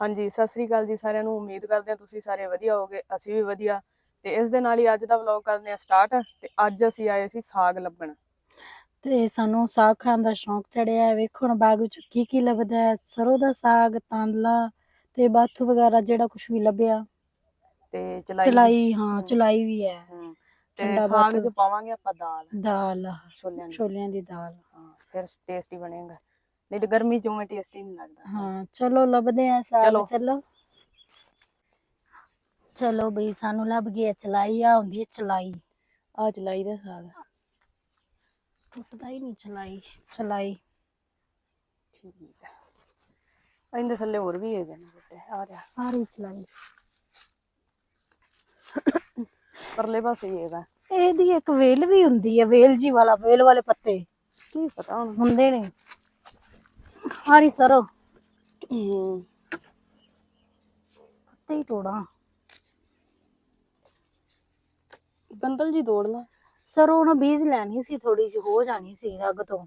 ਹਾਂਜੀ ਸਤਿ ਸ੍ਰੀ ਅਕਾਲ ਜੀ ਸਾਰਿਆਂ ਨੂੰ। ਉਮੀਦ ਕਰਦੇ ਹਾਂ ਤੁਸੀਂ ਸਾਰੇ ਵਧੀਆ ਹੋਵੋਗੇ ਅਸੀਂ ਵੀ ਵਧੀਆ। ਤੇ ਇਸ ਦੇ ਨਾਲ ਹੀ ਅੱਜ ਦਾ ਵਲੌਗ ਕਰਦੇ ਹਾਂ ਸਟਾਰਟ ਤੇ ਅੱਜ ਅਸੀਂ ਆਏ ਸੀ ਸਾਗ ਲੱਭਣ। ਤੇ ਸਾਨੂੰ ਸਾਗ ਖਾਣ ਦਾ ਸ਼ੌਂਕ ਚੜਿਆ ਹੈ। ਵੇਖੋ ਹੁਣ ਬਾਗ ਵਿੱਚ ਕੀ ਕੀ ਲੱਭਦਾ ਹੈ। ਸਰੋਂ ਦਾ ਸਾਗ ਤਾਂਦਲਾ ਤੇ ਬਾਥੂ ਵਗੈਰਾ ਜਿਹੜਾ ਕੁਝ ਵੀ ਲੱਭਿਆ। ਤੇ ਚਲਾਈ। ਚਲਾਈ ਹਾਂ। ਚਲਾਈ ਵੀ ਹੈ। ਤੇ ਸਾਗ। ਚ ਪਾਵਾਂਗੇ ਆਪਾਂ ਦਾਲ। ਦਾਲ ਛੋਲਿਆਂ ਦੀ। ਦਾਲ। ਹਾਂ ਫਿਰ ਟੇਸਟੀ ਬਣੇਗਾ। ਨਹੀਂ ਤੇ ਗਰਮੀ ਚ ਉਵੇਂ ਟੇਸਟੀ ਨਹੀਂ ਲੱਗਦਾ। ਹਾਂ ਚਲੋ ਲੱਭਦੇ ਆ ਸਾਗ ਚਲੋ। ਚਲੋ। ਚਲੋ ਬਈ ਸਾਨੂੰ ਲੱਭ ਗਈ ਹੈ ਚਲਾਈ ਆ ਹੁੰਦੀ ਹੈ ਚਲਾਈ। ਆ ਚਲਾਈ ਦਾ ਸਾਗ। ਟੁੱਟਦਾ ਹੀ ਨਹੀਂ ਚਲਾਈ ਚਲਾਈ। ਠੀਕ ਹੈ। ਇਹਦੇ ਥੱਲੇ ਹੋਰ ਵੀ ਹੈਗੇ ਨੇ ਬੁੱਟੇ ਆ ਰਿਹਾ। ਆ ਰਹੀ ਚਲਾਈ। ਪਰਲੇ ਪਾਸੇ ਹੀ ਹੈਗਾ। ਇਹਦੀ ਇੱਕ ਵੇਲ ਵੀ ਹੁੰਦੀ ਹੈ ਵੇਲ ਜੀ ਵਾਲਾ ਵੇਲ ਵਾਲੇ ਪੱਤੇ। ਕੀ ਪਤਾ ਹੁਣ। ਹੁੰਦੇ ਨੇ। ਸਰੋਂ। ਹਮ, ਪੱਤੇ ਹੀ ਤੋੜਾਂ। ਗੰਦਲ ਜੀ ਤੋੜ ਲਾ। ਸਰੋਂ ਨਾ ਬੀਜ ਲੈਣੀ ਸੀ ਥੋੜੀ ਜਿਹੀ ਹੋ ਜਾਣੀ ਸੀ ਅੱਗ ਤੋਂ।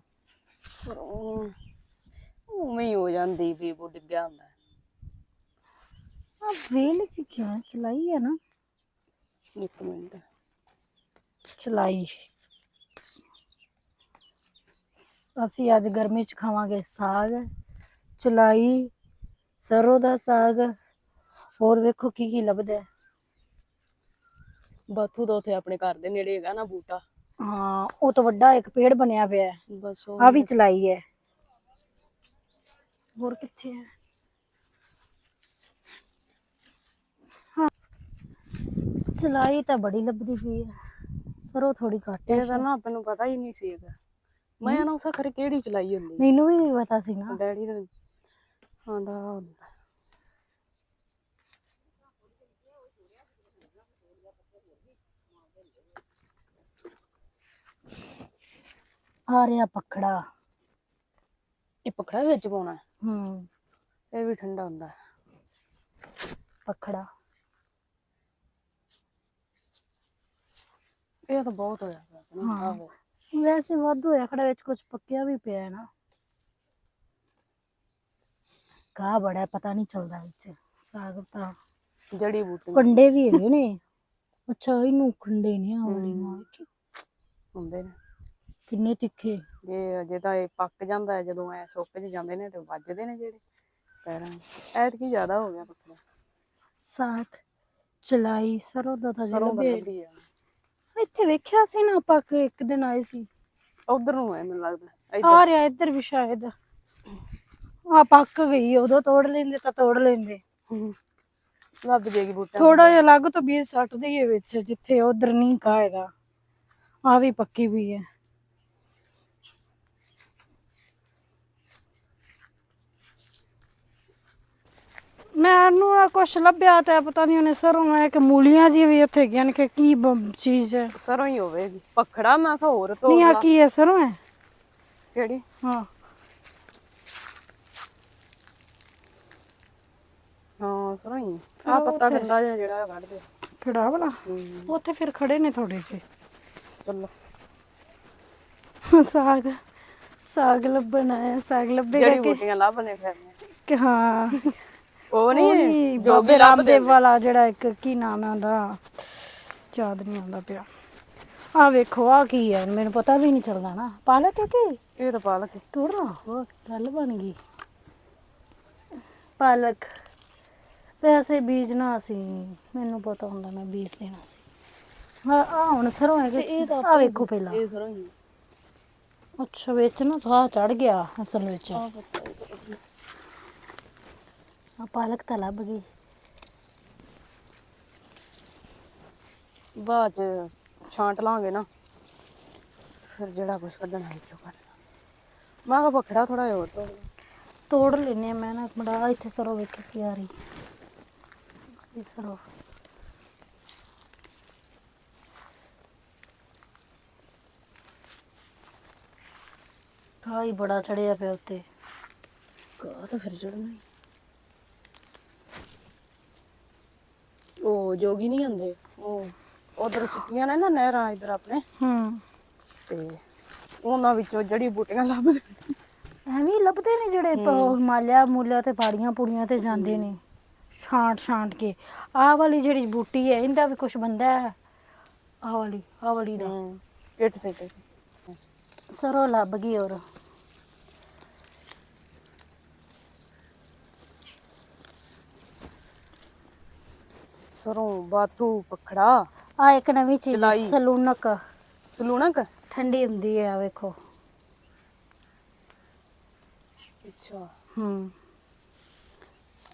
ਉਵੇਂ ਹੀ ਹੋ ਜਾਂਦੀ ਵੀ ਉਹ ਡਿੱਗਿਆ ਹੁੰਦਾ। ਆ ਵੇਲ ਜੀ ਕਿਉਂ ਚਲਾਈ ਹੈ ਨਾ? ਇੱਕ ਮਿੰਟ। ਚਲਾਈ। ਅਸੀਂ ਅੱਜ ਗਰਮੀ ਚ ਖਾਵਾਂਗੇ ਸਾਗ ਚਲਾਈ ਸਰੋਂ ਦਾ ਸਾਗ। ਹੋਰ ਵੇਖੋ ਕੀ ਕੀ ਲੱਭਦਾ ਹੈ। ਬਾਥੂ ਦਾ ਉੱਥੇ ਆਪਣੇ ਘਰ ਦੇ ਨੇੜੇ ਹੈਗਾ ਨਾ ਬੂਟਾ। ਹਾਂ ਉਹ ਤਾਂ ਵੱਡਾ ਇੱਕ ਪੇੜ ਬਣਿਆ ਪਿਆ ਹੈ। ਬਸ ਉਹ ਆ ਵੀ ਚਲਾਈ ਹੈ। ਹੋਰ ਕਿੱਥੇ ਹੈ? ਹਾਂ। ਚਲਾਈ ਤਾਂ ਬੜੀ ਲੱਭਦੀ ਪਈ ਹੈ। ਸਰੋਂ ਥੋੜੀ ਘੱਟ ਹੈ ਇਹ ਤਾਂ ਨਾ ਆਪਾਂ ਨੂੰ ਪਤਾ ਹੀ ਨਹੀਂ ਸੀ ਹੈਗਾ। ਮੈਂ ਨਾ ਉਸ ਖਰੇ ਕਿਹੜੀ ਚਲਾਈ ਹੁੰਦੀ ਮੈਨੂੰ ਵੀ ਨਹੀਂ ਪਤਾ ਸੀ ਨਾ ਡੈਡੀ ਦਾ ਆਂਦਾ ਹੁੰਦਾ ਆ ਰਿਹਾ ਪਖੜਾ ਇਹ ਪਕੜਾ ਵਿੱਚ ਪਾਉਣਾ ਹੈ। ਹੂੰ ਇਹ ਵੀ ਠੰਡਾ ਹੁੰਦਾ ਹੈ। ਪਖੜਾ ਇਹ ਤਾਂ ਬਹੁਤ ਹੋਇਆ ਪਿਆ ਆਪਣੀ ਹਾਂ। ਆਹੋ। ਵੈਸੇ ਵਾਧੂ ਹੋਇਆ ਖੜਾ ਵਿੱਚ ਕੁਝ ਪੱਕਿਆ ਵੀ ਪਿਆ ਹੈ ਨਾ। ਕਾ ਬੜਾ ਪਤਾ ਨਹੀਂ ਚੱਲਦਾ ਵਿੱਚ। ਸਾਗ ਤਾਂ ਜੜੀ ਬੂਟੀ। ਕੰਡੇ ਵੀ ਹੈਗੇ ਨੇ। ਅੱਛਾ ਇਹਨੂੰ ਕੰਡੇ ਨੇ ਆ ਵਾਲੀ ਹਮ। ਮਾਰ ਕੇ। ਹੁੰਦੇ ਨੇ। ਕਿੰਨੇ ਤਿੱਖੇ। ਜੇ ਅਜੇ ਤਾਂ ਇਹ ਪੱਕ ਜਾਂਦਾ ਹੈ ਜਦੋਂ ਐ ਸੁੱਕ ਜਾਂਦੇ ਨੇ ਤੇ ਵੱਜਦੇ ਨੇ ਜਿਹੜੇ ਪੈਰਾਂ ਐਤਕੀ ਜ਼ਿਆਦਾ ਹੋ ਗਿਆ ਪੱਕਾ ਸਾਗ ਚਲਾਈ ਸਰੋਂ ਦਾ ਤਾਂ ਲੱਭੀ ਆ ਇੱਥੇ ਵੇਖਿਆ ਸੀ ਨਾ ਆਪਾਂ ਕਿ ਇੱਕ ਦਿਨ ਆਏ ਸੀ। ਉਧਰ ਨੂੰ ਹੈ ਮੈਨੂੰ ਲੱਗਦਾ ਇੱਧਰ। ਆ ਰਿਹਾ ਇੱਧਰ ਵੀ ਸ਼ਾਇਦ। ਆ ਪੱਕ ਗਈ ਉਦੋਂ ਤੋੜ ਲੈਂਦੇ ਤਾਂ ਤੋੜ ਲੈਂਦੇ। ਹਮ। ਲੱਭ ਜੇਗੀ ਬੂਟਾ ਥੋੜਾ ਜਿਹਾ ਅਲੱਗ ਤੋਂ ਬੀਜ ਸੱਟ ਦਈਏ ਵਿੱਚ ਜਿੱਥੇ ਉਧਰ ਨਹੀਂ ਕਾਏਗਾ ਆ ਵੀ ਪੱਕੀ ਵੀ ਹੈ। ਮੈਨੂੰ ਨਾ ਕੁਛ ਲੱਭਿਆ ਤੇ ਪਤਾ ਨਹੀਂ ਉਹਨੇ ਸਰੋਂ ਹੈ ਕਿ ਮੂਲੀਆਂ ਜੀ ਵੀ ਉੱਥੇ ਗਈਆਂ ਨੇ ਕਿ ਕੀ ਬ- ਚੀਜ਼ ਹੈ। ਸਰੋਂ ਹੀ ਹੋਵੇਗੀ ਪਖੜਾ ਮੈਂ ਕਿਹਾ ਹੋਰ ਤੋਂ ਨਹੀਂ ਆ ਕੀ ਹੈ ਸਰੋਂ ਹੈ? ਕਿਹੜੀ? ਹਾਂ। ਹਾਂ ਸਰੋਂ ਹੀ। ਆ ਪੱਤਾ ਗੰਦਾ ਜਿਹਾ ਜਿਹੜਾ ਕੱਢ ਦੇ। ਕਿਹੜਾ ਵਾਲਾ? ਉੱਥੇ ਫਿਰ ਖੜੇ ਨੇ ਥੋੜੇ ਜਿਹੇ। ਚਲੋ। ਸਾਗ ਸਾਗ ਲੱਭਣ ਆਇਆ ਸਾਗ ਲੱਭੇਗਾ ਜੜੀ ਕਿ ਬੂਟੀਆਂ ਲੱਭਨੇ ਫਿਰਨੇ ਕਿ ਹਾਂ। ਉਹ ਨਹੀਂ ਨਹੀਂ ਜੋ ਬਾਬੇ ਵੀ ਲੱਭਦੇ ਰਾਮਦੇਵ ਵਾਲਾ ਜਿਹੜਾ ਇੱਕ ਕੀ ਨਾਮ ਹੈ ਉਹਦਾ? ਯਾਦ ਨਹੀਂ ਆਉਂਦਾ ਪਿਆ। ਆ ਵੇਖੋ ਆ ਕੀ ਹੈ? ਮੈਨੂੰ ਪਤਾ ਵੀ ਨਹੀਂ ਚੱਲਦਾ ਨਾ। ਪਾਲਕ ਹੈ ਕਿ? ਇਹ ਤਾਂ ਪਾਲਕ ਹੈ। ਤੋੜਨਾ ਹੋ ਗੱਲ ਬਣ ਗਈ। ਪਾਲਕ। ਵੈਸੇ ਬੀਜਣਾ ਸੀ। ਮੈਨੂੰ ਪਤਾ ਹੁੰਦਾ ਮੈਂ ਬੀਜ ਦੇਣਾ ਸੀ। ਆ ਹੁਣ ਸਰੋਂ ਹੈ ਕਿ ਆ ਵੇਖੋ ਪਹਿਲਾਂ। ਇਹ ਸਰੋਂ ਹੀ ਅੱਛਾ ਵਿੱਚ ਨਾ ਥਾ ਚੜ ਗਿਆ ਅਸਲ ਵਿੱਚ। ਆ ਪਾਲਕ ਤਾਂ ਲੱਭ ਗਈ। ਬਾਅਦ ਚ ਛਾਂਟ ਲਾਂਗੇ ਨਾ। ਫਿਰ ਜਿਹੜਾ ਕੁਝ ਕੱਢਣਾ ਵਿੱਚੋਂ ਕੱਢ ਲਾਂਗੇ। ਮੈਂ ਕਿਹਾ ਪਖੜਾ ਥੋੜਾ ਹੋਰ ਤੋੜ ਲਾ। ਤੋੜ ਲੈਨੇ ਆ ਮੈਂ ਨਾ ਮੜਾ ਇੱਥੇ ਸਰੋਂ ਵੇਖੀ ਸੀ ਆ ਰਹੀ। ਇਹ ਸਰੋਂ। ਕਾਈ ਬੜਾ ਚੜਿਆ ਪਿਆ ਉੱਤੇ। ਕਾ ਤਾਂ ਫਿਰ ਚੜਨਾ ਹੀ। ਉਹ ਜੋਗੀ ਨਹੀਂ ਹੁੰਦੇ। ਉਹ। ਉਧਰ ਸੁੱਕੀਆਂ ਨੇ ਨਾ ਨਹਿਰਾਂ ਇਧਰ ਆਪਣੇ। ਹੂੰ। ਤੇ ਉਹਨਾਂ ਵਿੱਚੋਂ ਜੜੀ ਬੂਟੀਆਂ ਲੱਭਦੇ ਐਵੇਂ ਹੀ ਲੱਭਦੇ ਨੇ ਜਿਹੜੇ ਪ- ਹੂੰ। ਹਿਮਾਲਿਆ ਮੂਲਿਆ ਤੇ ਪਹਾੜੀਆਂ ਪੂੜੀਆਂ ਤੇ ਜਾਂਦੇ ਨੇ। ਛਾਂਟ ਛਾਂਟ ਕੇ। ਆਹ ਵਾਲੀ ਜਿਹੜੀ ਬੂਟੀ ਹੈ ਇਹਦਾ ਵੀ ਕੁਝ ਬੰਦਾ ਹੈ? ਆਹ ਵਾਲੀ ਆਹ ਵਾਲੀ ਦਾ। ਹੂੰ। ਕਿਟ ਸੈਟ ਸਰੋਂ ਲੱਭ ਗਈ ਔਰ। ਸਰੋਂ ਬਾਤੂ ਪਖੜਾ। ਆ ਇੱਕ ਨਵੀਂ ਚੀਜ਼ ਚਲਾਈ। ਸਲੂਨਕ। ਸਲੂਣਕ ਠੰਡੀ ਹੁੰਦੀ ਹੈ ਆ ਵੇਖੋ। ਅੱਛਾ। ਹੂੰ।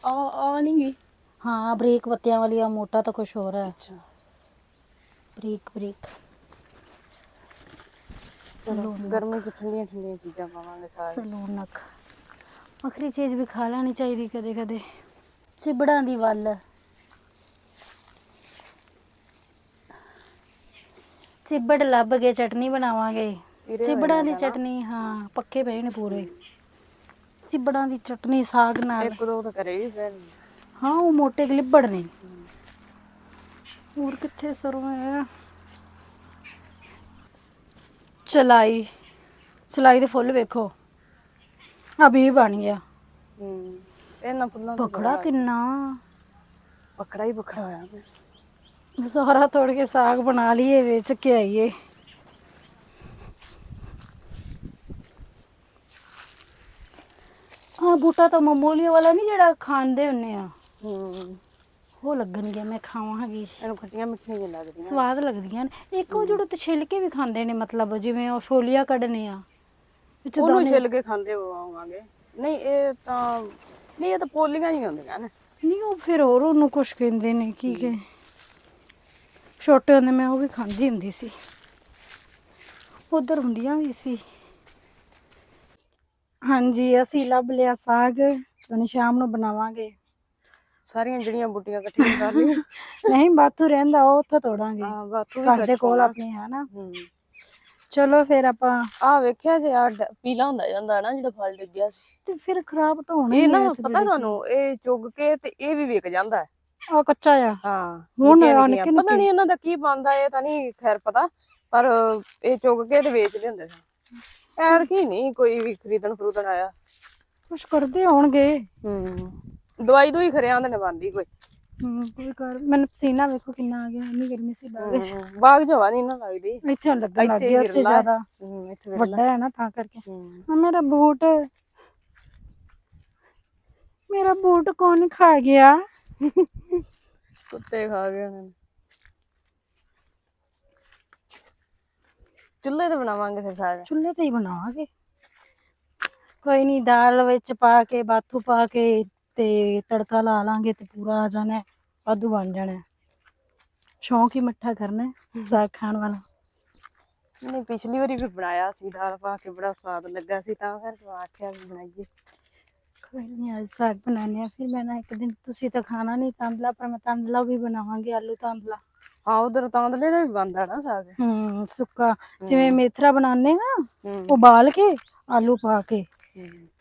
ਆ ਆ ਨਹੀਂ ਗਈ? ਹਾਂ ਬਰੀਕ ਪੱਤਿਆਂ ਵਾਲੀ ਆ ਮੋਟਾ ਤਾਂ ਕੁਝ ਹੋਰ ਹੈ। ਅੱਛਾ। ਬਰੀਕ ਬਰੀਕ। ਚਲੋ ਸਲੂਨਕ। ਗਰਮੀ ਚ ਠੰਡੀਆਂ ਠੰਡੀਆਂ ਚੀਜ਼ਾਂ ਪਾਵਾਂਗੇ ਸਾਰੇ ਸਲੂਨਕ। ਵੱਖਰੀ ਚੀਜ਼ ਵੀ ਖਾ ਲੈਣੀ ਚਾਹੀਦੀ ਕਦੇ ਕਦੇ ਚਿਬੜਾਂ ਦੀ ਵੱਲ। ਚਿਬੜ ਲੱਭ ਕੇ ਚਟਨੀ ਬਣਾਵਾਂਗੇ। ਚਿਬੜਾਂ ਦੀ। ਚਟਨੀ ਹਾਂ ਪੱਕੇ ਪਏ ਨੇ ਪੂਰੇ। ਚਿਬੜਾਂ ਦੀ ਚਟਨੀ ਸਾਗ ਨਾਲ। ਇੱਕ ਦੋ ਤਾਂ ਕਰੇ ਹੀ ਫਿਰ ਹਾਂ ਉਹ ਮੋਟੇ ਗਲਿੱਬੜ ਨੇ। ਹੋਰ ਕਿੱਥੇ ਸਰੋਂ ਹੈ? ਚਲਾਈ। ਚਲਾਈ ਦੇ ਫੁੱਲ ਵੇਖੋ। ਅਭੀ ਬਣ ਗਿਆ। ਹੂੰ ਇਹਨਾਂ ਫੁੱਲਾਂ ਤੋਂ ਪਕੜਾ ਕਿੰਨਾ। ਪਕੜਾ ਹੀ ਪਕੜਾ ਹੋਇਆ। ਸਾਰਾ ਤੋੜ ਕੇ ਸਾਗ ਬਣਾ ਲਈਏ ਵੇਚ ਕੇ ਆਈਏ। ਆ ਬੂਟਾ ਤਾਂ ਮਮੋਲੀਆ ਵਾਲਾ ਨਹੀਂ ਜਿਹੜਾ ਖਾਂਦੇ ਹੁੰਨੇ ਆ? ਹੂੰ। ਉਹ ਲੱਗਣਗੇ ਮੈਂ ਖਾਵਾਂਗੀ। ਇਹਨੂੰ ਖੱਟੀਆਂ ਮਿੱਠੀਆਂ ਜਿਹੀਆਂ ਲੱਗਦੀਆਂ। ਸਵਾਦ ਲੱਗਦੀਆਂ ਨੇ। ਇੱਕ ਉਹ ਜਿਹੜੇ ਤੇ ਛਿਲਕੇ ਵੀ ਖਾਂਦੇ ਨੇ ਮਤਲਬ ਜਿਵੇਂ ਉਹ ਛੋਲੀਆਂ ਕੱਢਨੇ ਆ। ਵਿੱਚ ਉਹਨੂੰ ਦਾਣੇ ਛਿੱਲ ਕੇ ਖਾਂਦੇ ਹੋਵਾਂਗੇ ਨਹੀਂ ਇਹ ਤਾਂ ਨਹੀਂ ਇਹ ਤਾਂ ਪੋਲੀਆਂ ਹੀ ਹੁੰਦੀਆਂ ਨੇ। ਨਹੀਂ ਉਹ ਫਿਰ ਹੋਰ ਉਹਨੂੰ ਕੁਛ ਕਹਿੰਦੇ ਨੇ ਕੀ ਕਿ ਛੋਟੇ ਹੁੰਦੇ ਮੈਂ ਉਹ ਵੀ ਖਾਂਦੀ ਹੁੰਦੀ ਸੀ। ਉਧਰ ਹੁੰਦੀਆਂ ਵੀ ਸੀ। ਹਾਂਜੀ ਅਸੀਂ ਲੱਭ ਲਿਆ ਸਾਗ ਹੁਣ ਸ਼ਾਮ ਨੂੰ ਬਣਾਵਾਂਗੇ। ਸਾਰੀਆਂ ਜਿਹੜੀਆਂ ਬੁੱਟੀਆਂ ਇਕੱਠੀਆਂ ਕਰ ਲਈਆਂ। ਨਹੀਂ ਬਾਤੂ ਰਹਿੰਦਾ ਉਹ ਉੱਥੋਂ ਤੋੜਾਂਗੇ। ਹਾਂ ਬਾਥੂ ਵੀ ਸੱਚ ਕੋਲ। ਆਪਣੇ ਹੈ। ਨਾ ਚਲੋ ਫਿਰ ਆਪਾਂ ਆ ਵੇਖਿਆ ਜੇ ਆ ਪੀਲਾ ਹੁੰਦਾ ਜਾਂਦਾ ਨਾ ਜਿਹੜਾ ਫਲ ਡਿੱਗਿਆ ਸੀ। ਤੇ ਫਿਰ ਖਰਾਬ ਤਾਂ ਹੋਣਾ ਇਹ ਨਾ ਪਤਾ ਤੁਹਾਨੂੰ ਇਹ ਚੁੱਗ ਕੇ ਤੇ ਇਹ ਵੀ ਵਿਕ ਜਾਂਦਾ ਹੈ। ਆ ਕੱਚਾ ਆ। ਹਾਂ ਹੁਣ ਨਿੱਕੀਆਂ ਆ ਨਿੱਕੀਆਂ। ਨਿੱਕੇ ਪਤਾ ਨਹੀਂ ਇਹਨਾਂ ਦਾ ਕੀ ਬਣਦਾ ਇਹ ਤਾਂ ਨਹੀਂ ਖੈਰ ਪਤਾ ਪਰ ਇਹ ਚੁੱਗ ਕੇ ਤੇ ਵੇਚਦੇ ਹੁੰਦੇ ਸਨ ਐਰ ਕੀ ਨਹੀਂ ਕੋਈ ਵੀ ਖਰੀਦਣ ਫਰੂਦਣ ਆਇਆ। ਕੁਛ ਕਰਦੇ ਹੋਣਗੇ। ਹੂੰ ਦਵਾਈ ਦੂਈ ਖਰੇ ਆਂਦੇ ਨੇ ਬੰਦੀ ਕੋਈ। ਹੂੰ ਕੋਈ ਕਰ ਮੈਨੂੰ ਪਸੀਨਾ ਵੇਖੋ ਕਿੰਨਾ ਆ ਗਿਆ ਇੰਨੀ ਗਰਮੀ ਸੀ ਬਾਗ ਵਿੱਚ। ਬਾਗ ਜਵਾ ਨਹੀਂ ਨਾ ਲੱਗਦੀ। ਇੱਥੇ ਹੁਣ ਲੱਗਣ ਲੱਗ ਗਿਆ ਉੱਥੇ ਵਿਰਲਾ ਹੈ। ਜ਼ਿਆਦਾ ਹੂੰ, ਇੱਥੇ ਵਿਰਲਾ। ਵੱਡਾ ਹੈ ਨਾ ਤਾਂ ਕਰਕੇ। ਹੂੰ। ਆ ਮੇਰਾ ਬੂਟ ਮੇਰਾ ਬੂਟ ਕੌਣ ਖਾ ਗਿਆ? ਕੁੱਤੇ ਖਾ ਗਏ ਉਹਨਾਂ ਨੇ। ਚੁੱਲ੍ਹੇ ਤੇ ਬਣਾਵਾਂਗੇ ਫਿਰ ਸਾਰੇ। ਚੁੱਲ੍ਹੇ ਤੇ ਹੀ ਬਣਾਵਾਂਗੇ। ਕੋਈ ਨਹੀਂ ਦਾਲ ਵਿੱਚ ਪਾ ਕੇ ਬਾਥੂ ਪਾ ਕੇ ਤੇ ਤੜਕਾ ਲਾ ਲਾਂਗੇ ਤੇ ਪੂਰਾ ਆ ਜਾਣਾ ਵਾਧੂ ਬਣ ਜਾਣਾ। ਸ਼ੌਂਕ ਹੀ ਮਿੱਠਾ ਕਰਨਾ ਸਾਗ ਖਾਣ ਵਾਲਾ। ਨਹੀਂ ਪਿਛਲੀ ਵਾਰੀ ਵੀ ਬਣਾਇਆ ਸੀ ਦਾਲ ਪਾ ਕੇ ਬੜਾ ਸਵਾਦ ਲੱਗਾ ਸੀ ਤਾਂ ਕਰਕੇ ਮੈਂ ਆਖਿਆ ਵੀ ਬਣਾਈਏ। ਕੋਈ ਨਹੀਂ ਅੱਜ ਸਾਗ ਬਣਾਉਂਦੇ ਆ ਫਿਰ ਮੈਂ ਨਾ ਇੱਕ ਦਿਨ ਤੁਸੀਂ ਤਾਂ ਖਾਣਾ ਨਹੀਂ ਤਾਂਦਲਾ ਪਰ ਮੈਂ ਤਾਂਦਲਾ ਵੀ ਬਣਾਵਾਂਗੀ ਆਲੂ ਤਾਂਦਲਾ। ਹਾਂ ਉਧਰ ਤਾਂਦਲੇ ਦਾ ਵੀ ਬਣਦਾ ਨਾ ਸਾਗ। ਹੂੰ ਸੁੱਕਾ। ਜਿਵੇਂ ਮੇਥਰਾ ਬਣਾਉਂਦੇ ਨਾ ਉਬਾਲ ਕੇ ਆਲੂ ਪਾ ਕੇ।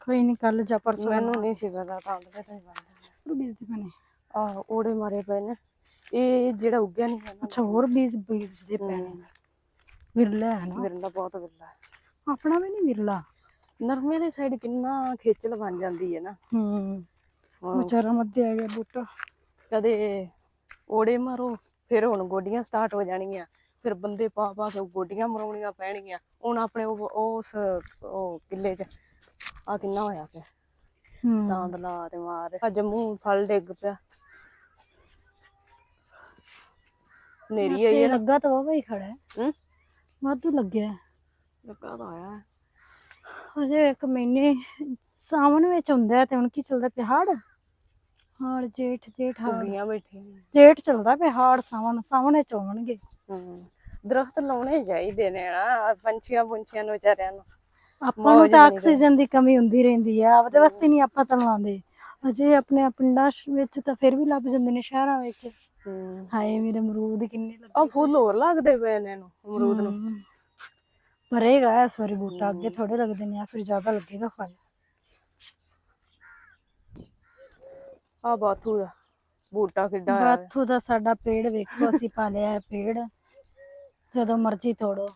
ਕੋਈ ਨਹੀਂ ਕੱਲ ਜਾਂ ਪਰਸੋਂ ਮੈਨੂੰ ਨਹੀਂ ਸੀ ਪਤਾ ਤਾਂਦਲੇ ਦਾ ਹੀ ਬਣਦਾ। ਬੀਜ ਦੇ ਬਣੇ? ਆਹ ਓੜੇ ਮਾਰੇ ਪਏ ਨੇ। ਇਹ ਜਿਹੜਾ ਉੱਗਿਆ ਨਹੀਂ ਹੈ ਅੱਛਾ ਹੋਰ ਬੀਜ ਬੀਜਦੇ ਪੈਣੇ ਵਿਰਲਾ ਹੈ ਨਾ। ਵਿਰਲਾ ਬਹੁਤ ਵਿਰਲਾ। ਆਪਣਾ ਵੀ ਨਹੀਂ ਵਿਰਲਾ। ਨਰਮੇ ਦੇ ਸਾਈਡ ਕਿੰਨਾ ਖੇਚਲ ਬਣ ਜਾਂਦੀ ਹੈ ਨਾ। ਹੂੰ। ਵਿਚਾਰਾ ਮੱਧੇ ਆ ਗਿਆ ਬੂਟਾ। ਕਦੇ ਓੜੇ ਮਾਰੋ ਫਿਰ ਹੁਣ ਗੋਡੀਆਂ ਸਟਾਰਟ ਹੋ ਜਾਣਗੀਆਂ ਫਿਰ ਬੰਦੇ ਪਾ ਪਾ ਕੇ ਗੋਡੀਆਂ ਮਰਾਉਣੀਆਂ ਪੈਣਗੀਆਂ। ਹੁਣ ਆਪਣੇ ਉਹ ਉਸ ਉਹ ਕਿੱਲੇ 'ਚ ਆ ਕਿੰਨਾ ਹੋਇਆ ਪਿਆ। ਹੂੰ। ਤਾਂਦਲਾ ਤੇ ਮਾਰ। ਆ ਜੰਮੂ ਫਲ ਡਿੱਗ ਪਿਆ। ਨੇਰੀ ਆਈ ਸੇ ਹੈ ਨਾ। ਲੱਗਾ ਤਾਂ ਵਾਵਾ ਹੀ ਖੜਾ ਹੈ। ਹੂੰ। ਵਾਧੂ ਲੱਗਿਆ। ਲੱਗਾ ਤਾਂ ਆਇਆ ਅਜੇ ਇੱਕ ਮਹੀਨੇ ਸਾਵਣ ਵਿੱਚ ਹੁੰਦਾ ਤੇ ਹੁਣ ਕੀ ਚੱਲਦਾ ਪਿਆ ਹਾੜ? ਹਾੜ ਜੇਠ ਜੇਠ ਹਾੜ। ਕੁੱਗੀਆਂ ਬੈਠੀਆਂ। ਜੇਠ ਚੱਲਦਾ ਪਿਆ ਹਾੜ ਸਾਵਣ ਸਾਵਣ ਵਿੱਚ ਆਉਣਗੇ। ਹੂੰ ਦਰਖਤ ਲਾਉਣੇ ਚਾਹੀਦੇ ਨੇ ਨਾ ਪੰਛੀਆਂ ਪੁੰਛੀਆਂ ਨੂੰ ਵਿਚਾਰਿਆਂ ਨੂੰ। ਆਪਾਂ ਨੂੰ ਤਾਂ ਆਕਸੀਜਨ ਦੀ ਕਮੀ ਹੁੰਦੀ ਰਹਿੰਦੀ ਆ ਆਪਦੇ ਵਾਸਤੇ ਨਹੀਂ ਆਪਾਂ ਤਾਂ ਲਾਉਂਦੇ। ਅਜੇ ਆਪਣੇ ਪਿੰਡਾਂ ਵਿੱਚ ਤਾਂ ਫਿਰ ਵੀ ਲੱਭ ਜਾਂਦੇ ਨੇ ਸ਼ਹਿਰਾਂ ਵਿੱਚ। ਹਾਏ ਮੇਰੇ ਅਮਰੂਦ ਕਿੰਨੇ ਲੱਗੇ ਆ ਫੁੱਲ ਹੋਰ ਲੱਗਦੇ ਪਏ ਨੇ ਇਹਨੂੰ ਅਮਰੂਦ ਨੂੰ। ਭਰੇਗਾ ਇਸ ਵਾਰੀ ਬੂਟਾ ਅੱਗੇ ਥੋੜੇ ਲੱਗਦੇ ਨੇ ਇਸ ਵਾਰੀ ਜ਼ਿਆਦਾ ਲੱਗੇਗਾ ਫਲ। ਆ ਬਾਥੂ ਦਾ ਬੂਟਾ ਕਿੱਡਾ ਹੋਇਆ। ਬਾਥੂ ਦਾ ਸਾਡਾ ਪੇੜ ਵੇਖੋ ਅਸੀਂ ਪਾਲਿਆ ਹੈ ਪੇੜ। ਜਦੋਂ ਮਰਜ਼ੀ ਤੋੜੋ।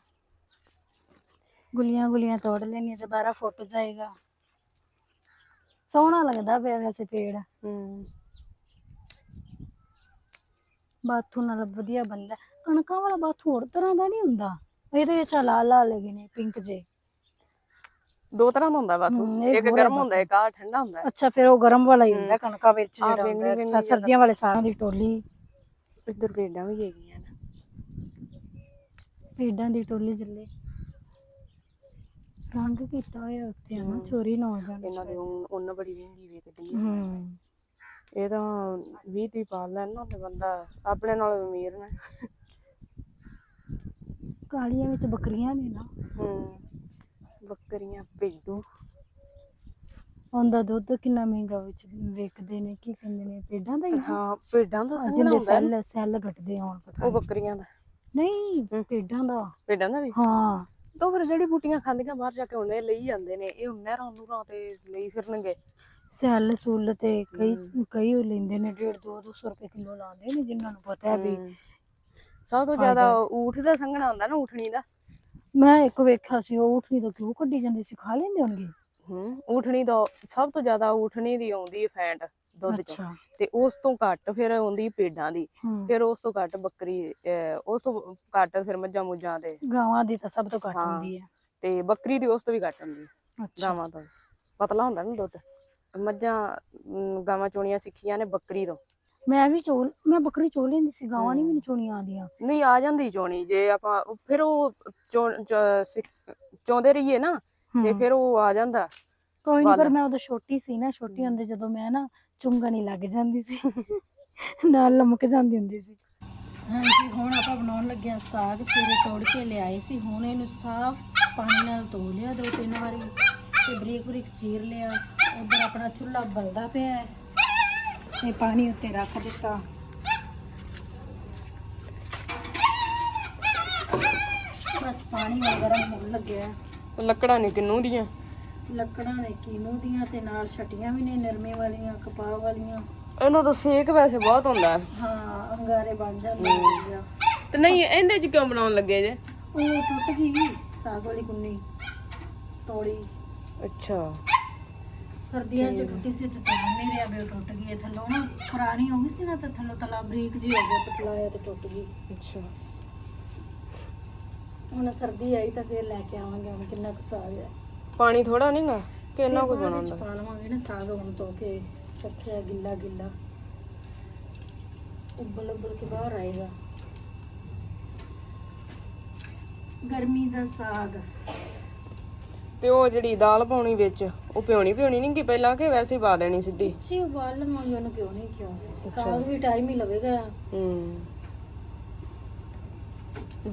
ਗੁਲੀਆਂ ਗੁਲੀਆਂ ਤੋੜ ਲੈਣੀ ਦੁਬਾਰਾ ਫੁੱਟ ਜਾਏਗਾ। ਸੋਹਣਾ ਲੱਗਦਾ ਪਿਆ ਵੈਸੇ ਪੇੜ। ਹੂੰ। ਬਾਥੂ ਨਾਲ ਵਧੀਆ ਬੰਦਾ ਕਣਕਾਂ ਵਾਲਾ ਬਾਥੂ ਹੋਰ ਤਰ੍ਹਾਂ ਦਾ ਨਹੀਂ ਹੁੰਦਾ। ਇਹਦੇ ਵਿੱਚ ਲਾਲ ਲਾਲ ਲੱਗੇ ਨੇ ਪਿੰਕ ਜੇ। ਦੋ ਤਰ੍ਹਾਂ ਦਾ ਹੁੰਦਾ ਬਾਥੂ ਹੂੰ, ਇਹ ਇੱਕ ਗੋਰਾ ਗਰਮ ਹੁੰਦਾ ਇੱਕ ਆ ਠੰਡਾ ਹੁੰਦਾ। ਅੱਛਾ ਫਿਰ ਉਹ ਗਰਮ ਵਾਲਾ ਹੀ ਹੁੰਦਾ ਕਣਕਾਂ ਵਿੱਚ ਆਹ ਜਿਹੜਾ ਸਰਦੀਆਂ ਵਾਲੇ ਸਾਰਾਂ ਦੀ ਟੋਲੀ। ਇੱਧਰ ਭੇਡਾਂ ਵੀ ਹੈਗੀਆਂ ਨੇ। ਭੇਡਾਂ ਦੀ ਟੋਲੀ ਚੱਲੇ ਰੰਗ ਕੀਤਾ ਹੋਇਆ ਉੱਤੇ ਹਨਾ ਚੋਰੀ ਨਾ ਹੋ ਜਾਣ ਇਹਨਾਂ ਦੇ ਉਨ ਉਨ ਬੜੀ ਵਿੰਗੀ ਵੇਖਦੀ ਹੈ ਹੂੰ ਇਹ ਤਾਂ 20 ਤੀ ਪਾਲ ਲੈਣ ਨਾ ਤੇ ਬੰਦਾ ਆਪਣੇ ਨਾਲ ਅਮੀਰ ਨੇ। ਕਾਲੀਆਂ ਵਿੱਚ ਬੱਕਰੀਆਂ ਨੇ ਨਾ ਹੂੰ ਬੱਕਰੀਆਂ ਭੇਡੂ ਉਹਦਾ ਦੁੱਧ ਕਿੰਨਾ ਮਹਿੰਗਾ ਵਿੱਚ ਵਿਕਦੇ ਨੇ ਕੀ ਕਹਿੰਦੇ ਨੇ ਭੇਡਾਂ ਦਾ ਹੀ? ਹਾਂ ਭੇਡਾਂ ਦਾ ਸੰਘਣਾ ਜਿਹਦੇ ਹੁੰਦਾ ਹੈ। ਸੈੱਲ ਸੈੱਲ ਘਟਦੇ ਹੋਣ ਪਤਾ ਉਹ ਨਹੀਂ। ਬੱਕਰੀਆਂ ਦਾ ਨਹੀਂ। ਭੇਡਾਂ ਦਾ ਭੇਡਾਂ ਦਾ ਵੀ ਹਾਂ ਤਾਂ ਫਿਰ ਜਿਹੜੀ ਬੂਟੀਆਂ ਖਾਂਦੀਆਂ ਬਾਹਰ ਜਾ ਕੇ ਉਹਨੇ ਲਈ ਜਾਂਦੇ ਨੇ ਇਹ ਨਹਿਰਾਂ ਨੂਰਾਂ ਤੇ ਲਈ ਫਿਰਨਗੇ ਸੈੱਲ ਸੁੱਲ ਤੇ ਕਈ ਕਈ ਉਹ ਲੈਂਦੇ ਨੇ 1.5 2 200 ਰੁਪਏ ਕਿਲੋ ਲਾਉਂਦੇ ਨੇ ਜਿਨ੍ਹਾਂ ਨੂੰ ਪਤਾ ਹੈ ਵੀ। ਸਭ ਤੋਂ ਜ਼ਿਆਦਾ ਊਠ ਦਾ ਸੰਘਣਾ ਹੁੰਦਾ ਨਾ ਊਠਣੀ ਦਾ। ਮੈਂ ਇੱਕ ਵੇਖਿਆ ਸੀ ਉਹ ਉਠਣੀ ਤੋਂ ਕਿਉਂ ਕੱਢੀ ਜਾਂਦੀ ਸੀ? ਖਾ ਲੈਂਦੇ ਹੋਣਗੇ? ਹੂੰ ਊਠਣੀ ਦਾ ਸਭ ਤੋਂ ਜ਼ਿਆਦਾ ਊਠਣੀ ਦੀ ਆਉਂਦੀ ਹੈ ਫੈਂਟ ਦੁੱਧ ਚੋਂ। ਤੇ ਉਸ ਤੋਂ ਘੱਟ ਫਿਰ ਆਉਂਦੀ ਭੇਡਾਂ ਦੀ। ਫਿਰ ਉਸ ਤੋਂ ਘੱਟ ਬੱਕਰੀ ਉਸ ਤੋਂ ਘੱਟ ਫਿਰ ਮੱਝਾਂ ਮੁੱਝਾਂ ਦੇ। ਗਾਵਾਂ ਦੀ ਤਾਂ ਸਭ ਤੋਂ ਘੱਟ। ਹੁੰਦੀ ਹੈ। ਤੇ ਬੱਕਰੀ ਦੀ ਉਸ ਤੋਂ ਵੀ ਘੱਟ ਹੁੰਦੀ ਗਾਵਾਂ ਤੋਂ। ਪਤਲਾ ਹੁੰਦਾ ਨਾ ਦੁੱਧ। ਮੱਝਾਂ ਗਾਵਾਂ ਚੋਣੀਆਂ ਸਿੱਖੀਆਂ ਨੇ ਬੱਕਰੀ ਤੋਂ। ਮੈਂ ਵੀ ਚੋਲ ਮੈਂ ਬੱਕਰੀ ਚੋ ਲੈਂਦੀ ਸੀ ਗਾਵਾਂ ਨਹੀਂ ਮੈਨੂੰ ਚੋਣੀਆਂ ਆਉਂਦੀਆਂ। ਨਹੀਂ ਆ ਜਾਂਦੀ ਚੋਣੀ ਜੇ ਆਪਾਂ ਫਿਰ ਉਹ ਚੋਂਦੇ ਰਹੀਏ ਨਾ ਤੇ। ਫਿਰ ਉਹ ਆ ਜਾਂਦਾ। ਕੋਈ ਨਹੀਂ ਪਰ। ਮੈਂ ਉਦੋਂ ਛੋਟੀ ਸੀ ਨਾ ਛੋਟੀ ਹੁੰਦੇ ਜਦੋਂ ਮੈਂ ਨਾ ਚੁੰਗਣੀ ਲੱਗ ਜਾਂਦੀ ਸੀ। ਨਾਲ ਲਮਕ ਜਾਂਦੀ ਹੁੰਦੀ ਸੀ। ਹਾਂਜੀ ਹੁਣ ਆਪਾਂ ਬਣਾਉਣ ਲੱਗਿਆ ਸਾਗ ਸਵੇਰੇ ਤੋੜ ਕੇ ਲਿਆਏ ਸੀ ਹੁਣ ਇਹਨੂੰ ਸਾਫ਼ ਪਾਣੀ ਨਾਲ ਧੋ ਲਿਆ ਦੋ ਤਿੰਨ ਵਾਰੀ ਤੇ ਬਰੀਕ ਬਰੀਕ ਚੀਰ ਲਿਆ। ਉਧਰ ਆਪਣਾ ਚੁੱਲ੍ਹਾ ਬਲਦਾ ਪਿਆ ਹੈ। ਤੇ ਪਾਣੀ ਉੱਤੇ ਰੱਖ ਦਿੱਤਾ। ਬਸ ਪਾਣੀ ਗਰਮ ਹੋਣ ਲੱਗਿਆ। ਉਹ ਲੱਕੜਾਂ ਨੇ ਕਿੰਨੂ ਦੀਆਂ? ਲੱਕੜਾਂ ਨੇ ਕੀਨੂ ਦੀਆਂ ਤੇ ਨਾਲ ਛਟੀਆਂ ਵੀ ਨੇ ਨਰਮੇ ਵਾਲੀਆਂ ਕਪਾਹ ਵਾਲੀਆਂ। ਉਹਨਾਂ ਦਾ ਸੇਕ ਵੈਸੇ ਬਹੁਤ ਹੁੰਦਾ ਹੈ। ਅੰਗਾਰੇ ਬਣ ਜਾਂਦੇ ਨੇ। ਤੇ ਨਹੀਂ ਇਹਦੇ ਚ ਕਿਉਂ ਬਣਾਉਣ ਲੱਗੇ ਜੇ? ਉਹ ਟੁੱਟ ਗਈ ਸਾਗ ਵਾਲੀ ਕੁੰਨੀ ਤੋੜੀ ਅੱਛਾ। ਸਰਦੀਆਂ ਚ ਟੁੱਟੀ ਸੀ ਤੇ ਮੇਰੇ ਆਵੇ ਟੁੱਟ ਗਈ ਇਹ ਥੱਲੋਂ ਨਾ ਪੁਰਾਣੀ ਹੋ ਗਈ ਸੀ ਨਾ ਤੇ ਥੱਲੋਂ ਤਲਾ ਬਰੀਕ ਜੀ ਹੋ ਗਿਆ ਪਤਲਾ ਆਇਆ ਤੇ ਟੁੱਟ ਗਈ। ਅੱਛਾ। ਹੁਣ ਸਰਦੀ ਆਈ ਤਾਂ ਫੇਰ ਲੈ ਕੇ ਆਵਾਂਗੇ ਹੁਣ ਕਿੰਨਾ ਕੁ ਸਾਗ ਹੈ। ਪਾਣੀ ਥੋੜਾ ਨਹੀਂਗਾ ਕਿ ਇੰਨਾ ਕੁਝ ਬਾਅਦ ਵਿੱਚ ਬਣਾਉਂਦਾ? ਪਾ ਲਵਾਂਗੇ ਨਾ ਸਾਗ ਹੁਣ ਧੋ ਕੇ ਰੱਖਿਆ ਗਿੱਲਾ ਗਿੱਲਾ। ਉੱਬਲ ਉੱਬਲ ਕੇ ਬਾਹਰ ਆਏਗਾ। ਗਰਮੀ ਦਾ ਸਾਗ। ਤੇ ਉਹ ਜਿਹੜੀ ਦਾਲ ਪਾਉਣੀ ਵਿੱਚ ਉਹ ਪਿਉਣੀ ਪਿਉਣੀ ਨਹੀਂ ਕਿ ਪਹਿਲਾਂ ਕਿ ਵੈਸੇ ਹੀ ਪਾ ਦੇਣੀ ਸਿੱਧੀ? ਜੀ ਉਬਾਲ ਲਵਾਂਗੇ ਉਹਨੂੰ ਕਿਉਂ ਨਹੀਂ ਕਿਉਂ? ਸਾਗ ਵੀ ਟਾਈਮ ਹੀ ਲਵੇਗਾ। ਹੂੰ।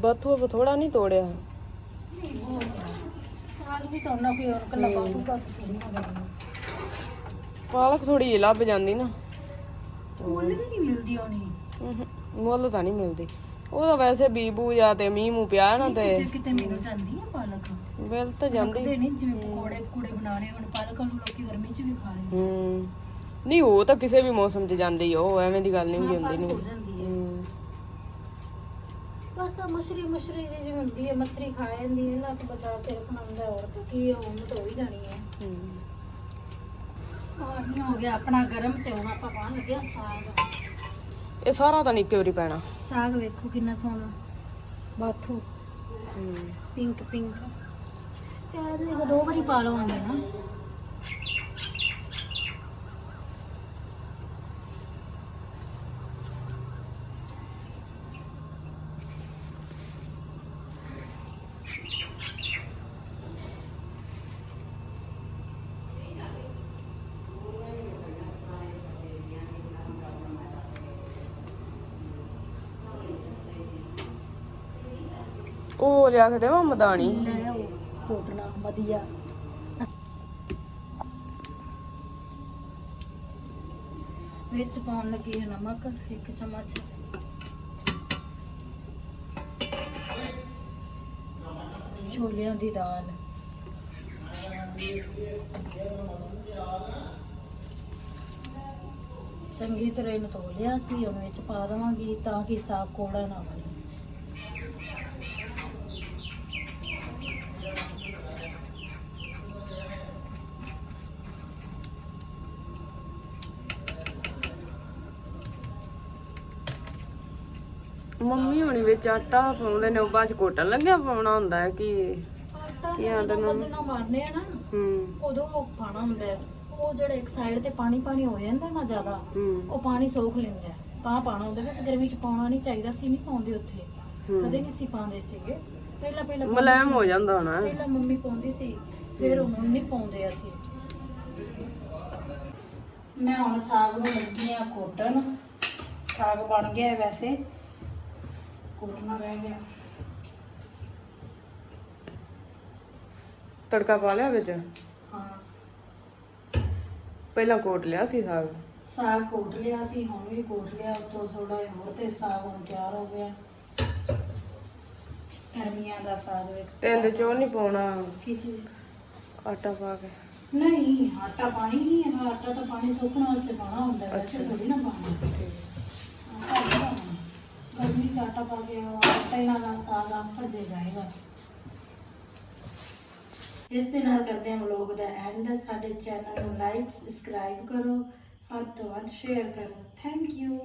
ਬਥੂ ਥੋੜਾ ਨਹੀਂ ਤੋੜਿਆ? ਸਾਗ ਵੀ ਤਾਂ ਉਹਨਾਂ ਕੋਈ ਹੋਰ ਕੱਲਾ ਕਰਨੀ। ਪਾਲਕ ਥੋੜੀ ਜਿਹੀ ਲੱਭ ਜਾਂਦੀ ਨਾ। ਮੁੱਲ ਵੀ ਨਹੀਂ ਮਿਲਦੀ ਹੋਣੀ ਹੂੰ ਮੁੱਲ ਤਾਂ ਨਹੀਂ ਮਿਲਦੀ। ਉਹ ਤਾਂ ਵੈਸੇ ਬੀਬੂ ਜਾਂ ਤੇ ਮੀਂਹ ਮੂੰਹ ਪਿਆ ਨਾ ਤੇ ਕਿਤੇ ਕਿਤੇ ਮਿਲ ਜਾਂਦੀ ਹੈ ਪਾਲਕ। ਮਿਲ ਤਾਂ ਜਾਂਦੀ। ਨਹੀਂ ਜਿਵੇਂ ਪਕੌੜੇ ਪਕੂੜੇ ਬਣਾਉਣੇ ਹੁਣ ਪਾਲਕ ਨੂੰ ਲੋਕੀ ਗਰਮੀ ਚ ਵੀ ਖਾ ਰਹੇ ਹੂੰ। ਨਹੀਂ ਉਹ ਤਾਂ ਕਿਸੇ ਵੀ ਮੌਸਮ 'ਚ ਜਾਂਦੀ ਆ, ਉਹ ਐਵੇਂ ਦੀ ਗੱਲ ਨਹੀਂ ਹੁੰਦੀ ਹੋ ਨਹੀਂ। ਜਾਂਦੀ ਹੈ ਹੂੰ। ਬਸ ਆਹ ਮਛਰੀ ਮਛਰੀ ਜਿਹੀ ਜਿਹੀ ਹੁੰਦੀ ਹੈ ਮਛਰੀ ਖਾ ਜਾਂਦੀ ਹੈ ਨਾ ਤੋਂ ਬਚਾ ਕੇ ਰੱਖਣਾ ਹੁੰਦਾ ਹੈ, ਹੋਰ ਤਾਂ ਕੀ ਹੈ ਤਾਂ ਹੋ ਹੀ ਜਾਣੀ ਹੈ। ਹੂੰ। ਪਾਣੀ ਹੋ ਗਿਆ ਆਪਣਾ ਗਰਮ ਤੇ ਹੁਣ ਆਪਾਂ ਪਾਣ ਲੱਗਿਆ ਸਾਗ। ਇਹ ਸਾਰਾ ਤਾਂ ਨਿੱਕੇ ਵਾਰੀ ਪੈਣਾ। ਸਾਗ ਵੇਖੋ ਕਿੰਨਾ ਸੋਹਣਾ। ਬਾਥੂ। Pink pink. ਪਿਆਜ਼ ਵੀ ਦੋ ਵਾਰੀ ਪਾ ਲਵਾਂਗੇ ਨਾ। ਉਹ ਲਿਆ ਕੇ ਦੇਵਾਂ ਮਦਾਨੀ ਉਹ ਕੋਟਣਾ ਵਧੀਆ ਵਿੱਚ ਪਾਉਣ ਲੱਗੀ ਹੈ ਨਮਕ, ਇੱਕ ਚਮਚ। ਛੋਲਿਆਂ ਦੀ ਦਾਲ। ਚੰਗੀ ਤਰ੍ਹਾਂ ਇਹਨੂੰ ਧੋ ਲਿਆ ਸੀ ਹੁਣ ਵਿੱਚ ਪਾ ਦੇਵਾਂਗੀ ਤਾਂ ਕਿ ਸਾਗ ਕੋੜਾ ਨਾ ਬਣੇ ਮੰਮੀ ਹੁਣੀ ਵਿੱਚ ਆਟਾ ਪਾਉਂਦੇ ਨੇ ਉਹ ਬਾਅਦ ਚ ਕੋਟਣ ਲੱਗਿਆ ਪਾਉਣਾ ਹੁੰਦਾ ਹੈ ਕਿ ਕੀ ਆਂਦੇ ਨੇ? ਨਾ ਮਾਰਨੇ ਆ ਨਾ ਹੂੰ। ਉਦੋਂ ਉਹ ਪਾਣਾ ਹੁੰਦਾ ਹੈ। ਉਹ ਜਿਹੜਾ ਇੱਕ ਸਾਈਡ ਤੇ ਪਾਣੀ ਪਾਣੀ ਹੋ ਜਾਂਦਾ ਨਾ ਜ਼ਿਆਦਾ ਹੂੰ। ਉਹ ਪਾਣੀ ਸੋਖ ਲੈਂਦਾ ਹੈ। ਤਾਂ ਪਾਣਾ ਹੁੰਦਾ ਵੈਸੇ ਗਰਮੀ ਚ ਪਾਉਣਾ ਨਹੀਂ ਚਾਹੀਦਾ ਸੀ ਨਹੀਂ ਪਾਉਂਦੇ ਉੱਥੇ। ਕਦੇ ਨਹੀਂ ਸੀ ਪਾਉਂਦੇ ਸੀਗੇ। ਪਹਿਲਾਂ ਪਹਿਲਾਂ ਮਲੈਮ ਹੋ ਜਾਂਦਾ ਹੋਣਾ। ਪਹਿਲਾਂ ਮੰਮੀ ਪਾਉਂਦੀ ਸੀ ਫਿਰ ਹੁਣ ਨਹੀਂ ਪਾਉਂਦੇ ਅਸੀਂ। ਮੈਂ ਹੁਣ ਸਾਗ ਨੂੰ ਲੱਗੀ ਆ ਕੋਟਣ ਸਾਗ ਬਣ ਗਿਆ ਹੈ ਵੈਸੇ। ਕੋਟਣਾ ਰਹਿ ਗਿਆ। ਤੜਕਾ ਪਾ ਲਿਆ ਵਿੱਚ? ਹਾਂ। ਪਹਿਲਾਂ ਕੋਟ ਲਿਆ ਸੀ ਸਾਗ? ਸਾਗ ਕੋਟ ਲਿਆ ਸੀ ਹੁਣ ਵੀ ਕੋਟ ਲਿਆ ਉੱਤੋਂ ਥੋੜਾ ਜਿਹਾ ਹੋਰ ਤੇ ਸਾਗ ਹੁਣ ਤਿਆਰ ਹੋ ਗਿਆ। ਗਰਮੀਆਂ ਦਾ ਸਾਗ ਵੇਖ ਤੇਲ ਦੇ ਚੋਂ ਨਹੀਂ ਪਾਉਣਾ? ਕੀ ਚੀਜ਼? ਆਟਾ ਪਾ ਕੇ। ਨਹੀਂ ਆਟਾ ਪਾਣੀ ਨਹੀਂ ਹੈਗਾ ਆਟਾ ਤਾਂ ਪਾਣੀ ਸੁੱਕਣ ਵਾਸਤੇ ਪਾਣਾ ਹੁੰਦਾ ਹੈ, ਵੈਸੇ ਥੋੜੀ ਨਾ ਪਾਉਣਾ। ਗਰਮੀ ਚ ਆਟਾ ਪਾ ਕੇ ਦਾ ਸਾਗ ਆ ਭੱਜੇ ਜਾਏਗਾ। ਇਸ ਦੇ ਨਾਲ ਕਰਦੇ ਹਾਂ ਵਲੋਗ ਦਾ ਐਂਡ ਸਾਡੇ ਚੈਨਲ ਨੂੰ ਲਾਈਕ ਸਬਸਕ੍ਰਾਈਬ ਕਰੋ ਵੱਧ ਤੋਂ ਵੱਧ ਸ਼ੇਅਰ ਕਰੋ। Thank you